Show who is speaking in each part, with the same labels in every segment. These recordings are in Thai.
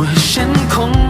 Speaker 1: 我ห้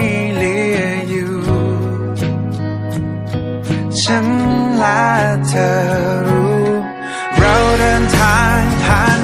Speaker 2: ฉันและเธอรู้ เราเดินทางผ่าน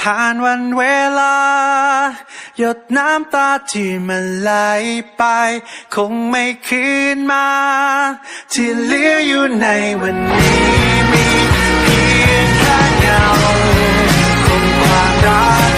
Speaker 2: ผ่านวันเวลา หยดน้ำตาที่มันไหลไป คงไม่คืนมา ที่เหลืออยู่ในวันนี้มีเพียงแค่เงาคงความรัก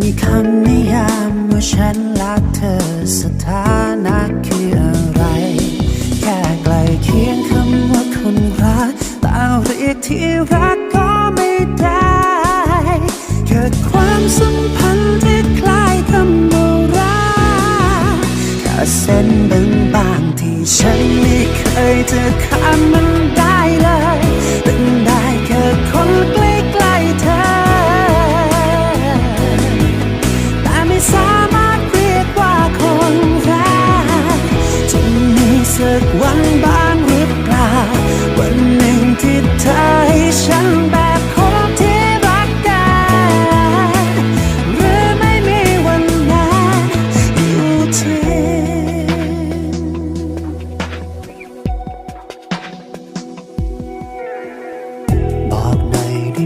Speaker 3: มีคำนิยามว่าฉันรักเธอสถานะคืออะไร แค่ไกลเคียงคำว่าคนรักแต่เรียกที่รักก็ไม่ได้ เกิดความสัมพันธ์ที่คล้ายคำว่าราณแค่เส้นบางๆที่ฉันไม่เคยจะข้ามมัน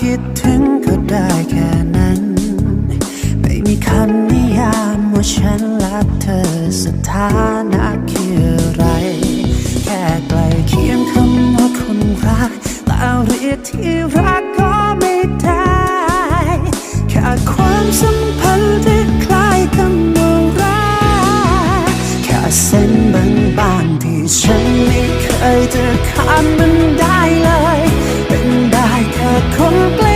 Speaker 3: คิดถึงก็ได้แค่นั้น ไม่มีคำนิยามว่าฉันรักเธอสถานะคืออะไร แค่ใกลเคียงคำว่าคนรักแต่เรียกที่รักก็ไม่ได้แค่ความสัมพันธ์ที่คล้ายคำว่ารักแค่เส้นบางๆที่ฉันไม่เคยจะข้ามมันได้เลย ค่ค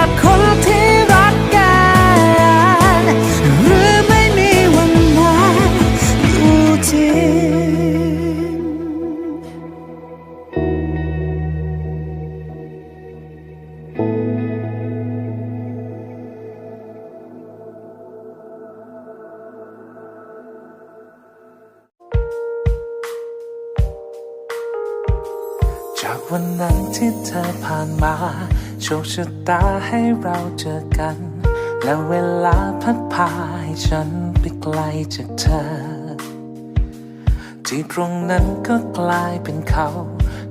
Speaker 3: บ จา
Speaker 4: กวันนั้นที่เธอผ่านมา โชคชะตาให้เราเจอกัน และเวลาพัดพาให้ฉันไปไกลจากเธอ ที่ตรงนั้นก็กลายเป็นเขา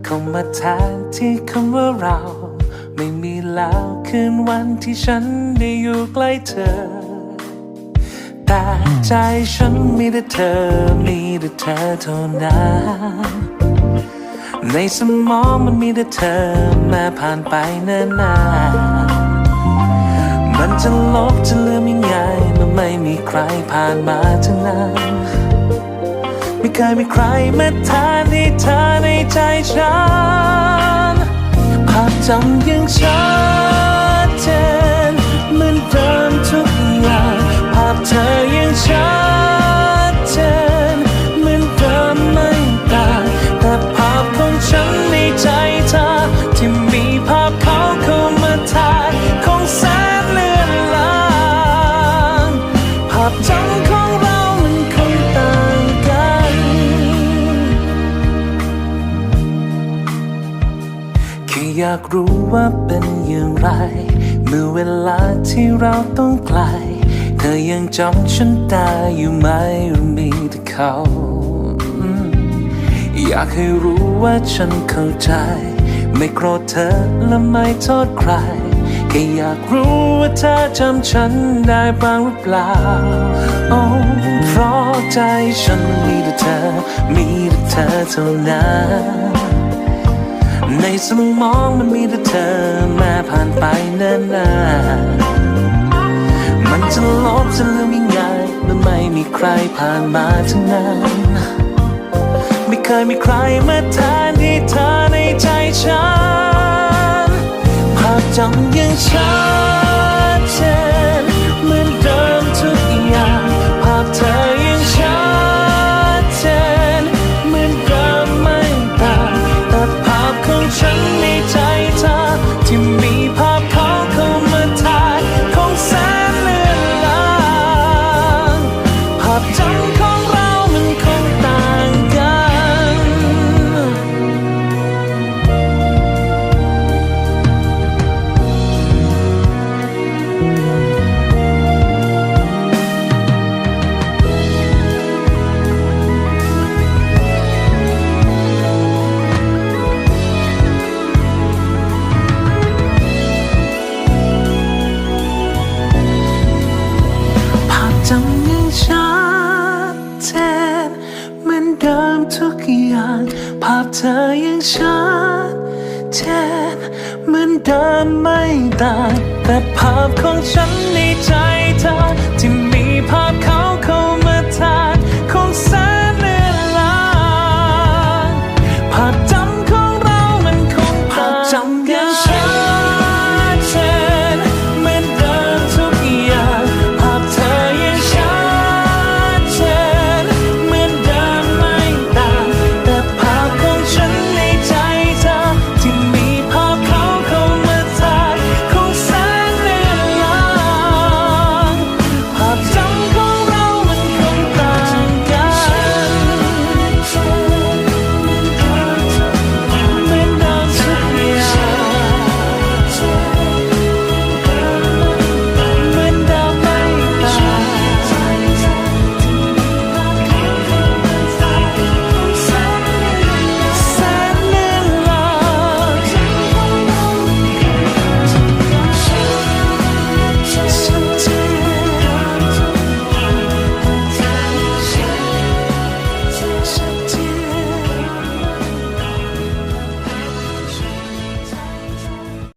Speaker 4: เข้ามาแทนที่คำว่าเรา ไม่มีแล้วคืนวันที่ฉันได้อยู่ใกล้เธอ แต่ใจฉันมีแต่เธอ มีแต่เธอเท่านั้น ในสมองมันมีแต่เธอแม้ผ่านไปเนิ่นนานมันจะลบจะลืมยังไงมันไม่มีใครผ่านมาทั้งนั้นไม่เคยมีใครมาแทนที่เธอในใจฉันภาพจำยังชัดเจนเหมือนเดิมทุกอย่างภาพเธอยังชัด รู้ว่าเป็นอย่างไร เมื่อเวลาที่เราต้องไกล เธอยังจำฉันได้อยู่ไหมหรือมีแต่เขา อยากให้รู้ว่าฉันเข้าใจ ไม่โกรธเธอและไม่โทษใครแค่อยากรู้ว่าเธอจำฉันได้บ้างหรือเปล่า โอ้เพราะใจฉันมีแต่เธอ มีแต่เธอเท่านั้น ในสมองมันมีแต่เธอมาผ่านไปเนิ่นนานมันจะลบจะลืมยังไงมันไม่มีใครผ่านมาทั้งนั้น ไม่เคยมีใครมาแทนที่เธอในใจฉันภาพจำยังชัด
Speaker 1: 怕。